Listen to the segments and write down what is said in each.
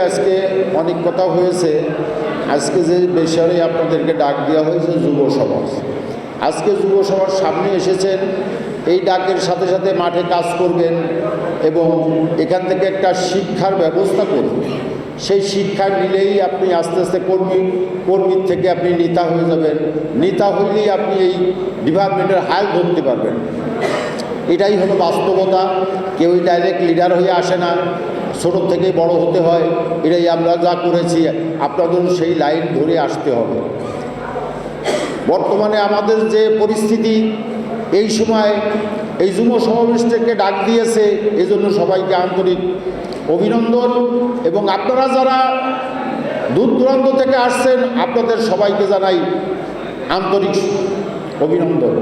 আজকে অনেক কথা হয়েছে। আজকে যে বিষয়ে আপনাদেরকে ডাক দেওয়া হয়েছে যুব সমাজ। আজকে যুব সমাজ সামনে এসেছেন, এই ডাকের সাথে সাথে মাঠে কাজ করবেন এবং এখান থেকে একটা শিক্ষার ব্যবস্থা করবেন সেই শিক্ষা নিলেই আপনি আস্তে আস্তে কর্মী, কর্মীর থেকে আপনি নেতা হয়ে যাবেন। নেতা হইলেই আপনি এই ডিপার্টমেন্টের হাল ধরতে পারবেন। এটাই হলো বাস্তবতা। কেউই ডাইরেক্ট লিডার হয়ে আসে না। ছোটো থেকে বড় হতে হয়, এটাই আমরা যা করেছি, আপনাদের সেই লাইন ধরে আসতে হবে। বর্তমানে আমাদের যে পরিস্থিতি, এই সময় এই যুব সমাবেশ থেকে ডাক দিয়েছে, এজন্য সবাইকে আন্তরিক অভিনন্দন। এবং আপনারা যারা দূর দূরান্ত থেকে আসছেন, আপনাদের সবাইকে জানাই আন্তরিক অভিনন্দন।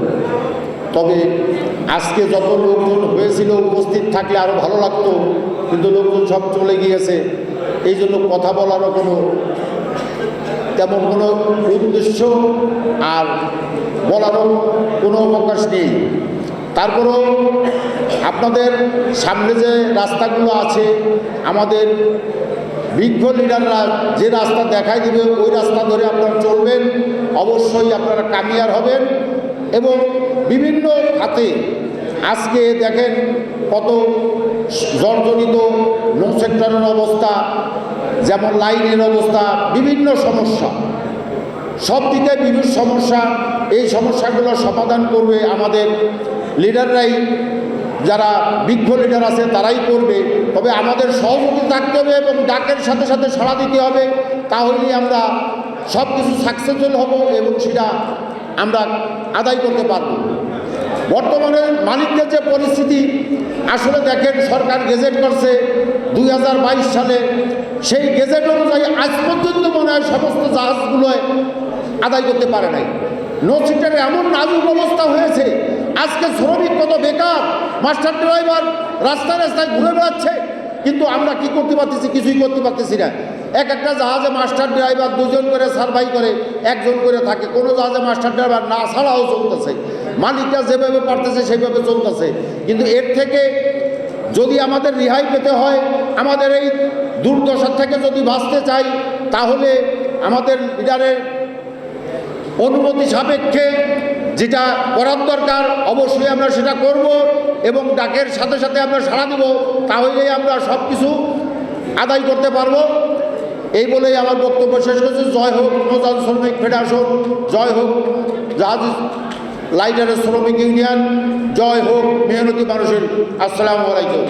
তবে আজকে যত লোকজন হয়েছিল উপস্থিত থাকলে আরও ভালো লাগতো, কিন্তু লোকজন সব চলে গিয়েছে। এই জন্য কথা বলারও কোনো তেমন কোনো উদ্দেশ্য আর বলারও কোনো অবকাশ নেই। তারপরেও আপনাদের সামনে যে রাস্তাগুলো আছে, আমাদের বিজ্ঞ লিডাররা যে রাস্তা দেখাই দিবে, ওই রাস্তা ধরে আপনারা চলবেন। অবশ্যই আপনারা কামিয়ার হবেন। এবং বিভিন্ন খাতে আজকে দেখেন কত জর্জরিত নো সেক্টরের অবস্থা, যেমন লাইনের অবস্থা, বিভিন্ন সমস্যা। সব দিকে বিভিন্ন সমস্যা, এই সমস্যাগুলো সমাধান করবে আমাদের লিডাররাই, যারা বিজ্ঞ লিডার আছে তারাই করবে। তবে আমাদের সহযোগী থাকতে হবে এবং ডাকের সাথে সাথে সাড়া দিতে হবে, তাহলেই আমরা সব কিছু সাকসেসফুল হব এবং সেটা আমরা আদায় করতে পারব। বর্তমানে মালিকদের যে পরিস্থিতি, আসলে দেখেন সরকার গেজেট করছে দুই হাজার বাইশ সালে। সেই গেজেট অনুযায়ী আজ পর্যন্ত মনে হয় সমস্ত জাহাজগুলো আদায় করতে পারে নাই। নৌসিটের এমন নাজুক অবস্থা হয়েছে, আজকে শ্রমিক কত বেকার, মাস্টার ড্রাইভার রাস্তায় রাস্তায় ঘুরে বেড়াচ্ছে। কিন্তু আমরা কি করতে পারতেছি? কিছুই করতে পারতেছি না। এক একটা জাহাজে মাস্টার ড্রাইভার দুজন করে সার্ভাই করে, একজন করে থাকে। কোনো জাহাজে মাস্টার ড্রাইভার না ছাড়াও চলতেছে। মালিকটা যেভাবে পারতেছে সেভাবে চলতেছে। কিন্তু এর থেকে যদি আমাদের রেহাই পেতে হয়, আমাদের এই দুর্দশার থেকে যদি বাঁচতে চাই, তাহলে আমাদের লিডারের অনুমতি সাপেক্ষে যেটা করার দরকার, অবশ্যই আমরা সেটা করব। এবং ডাকের সাথে সাথে আমরা সাড়া দেবো, তাহলেই আমরা সব কিছু আদায় করতে পারব। এই বলেই আমার বক্তব্য শেষ করছি। জয় হোক প্রধান শ্রমিক ফেডারেশন, জয় হোক জাহাজ লাইটারের শ্রমিক ইউনিয়ন, জয় হোক মেহনতি মানুষের। আসসালামু আলাইকুম।